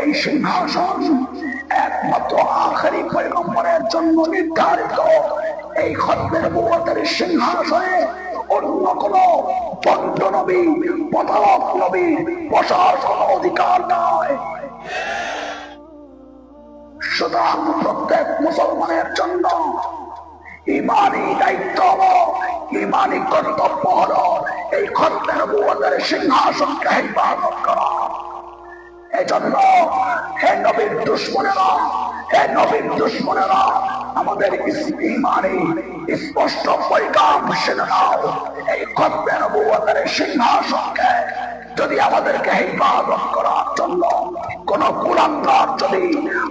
এই সিংহাসন এই সিংহাসনে প্রত্যেক মুসলমানের জন্য ইমানি দায়িত্ব ইমানি কর্তব্য হলো এই খত্তের নবুয়তের সিংহাসনকে হেফাজত করা এজন্য হে নবীর দুশ্মনেরা, হে নবীর দুশ্মনেরা, আমাদের ইমানে স্পষ্ট পরিকাম সেনে নাও। এই খত্বে নবুয়তের সিংহাসনকে যদি আমাদেরকে হেফাজত করার জন্য কোন কুলাঙ্গার যদি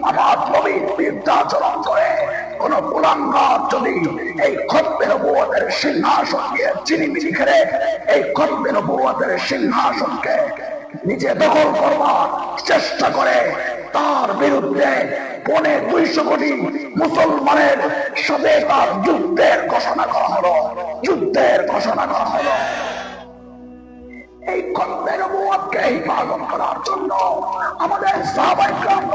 আমার নবীর বিরুদ্ধাচরণ করে, কোন কুলাঙ্গার যদি এই খত্বে নবুয়তের সিংহাসনকে চিনিমিনি খেলে এই খত্বে নবুয়তের সিংহাসনকে নিজে দখল করবার চেষ্টা করে। তার বিরুদ্ধে পনে দুইশো কোটি মুসলমানের সাথে তার যুদ্ধের ঘোষণা করা হলো। যুদ্ধের ঘোষণা করা হলো। এই কর্মের মুয়াদকে হিফাজত করার জন্য আমাদের সাহাবাইকরাম রক্ত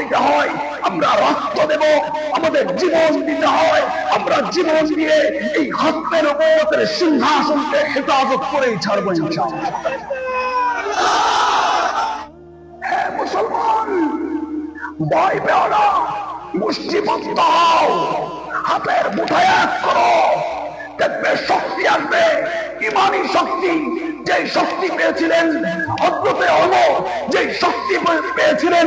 দিতে হয়, আমরা রক্ত দেব, আমাদের জীবন দিতে হয়, আমরা জীবন দিয়ে এই হত্যের উপর সিংহাসনকে হেফাজত করেই ছাড়বো মুসলমান, ভয় পেও না, মুষ্টিবদ্ধ হও, হাতের মুঠায় এক করো, দেখবে শক্তি আসবে, ইমানি শক্তি যে শক্তি পেয়েছিলেন হলো যে শক্তি পেয়েছিলেন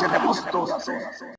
যেতে প্রস্তুত আছে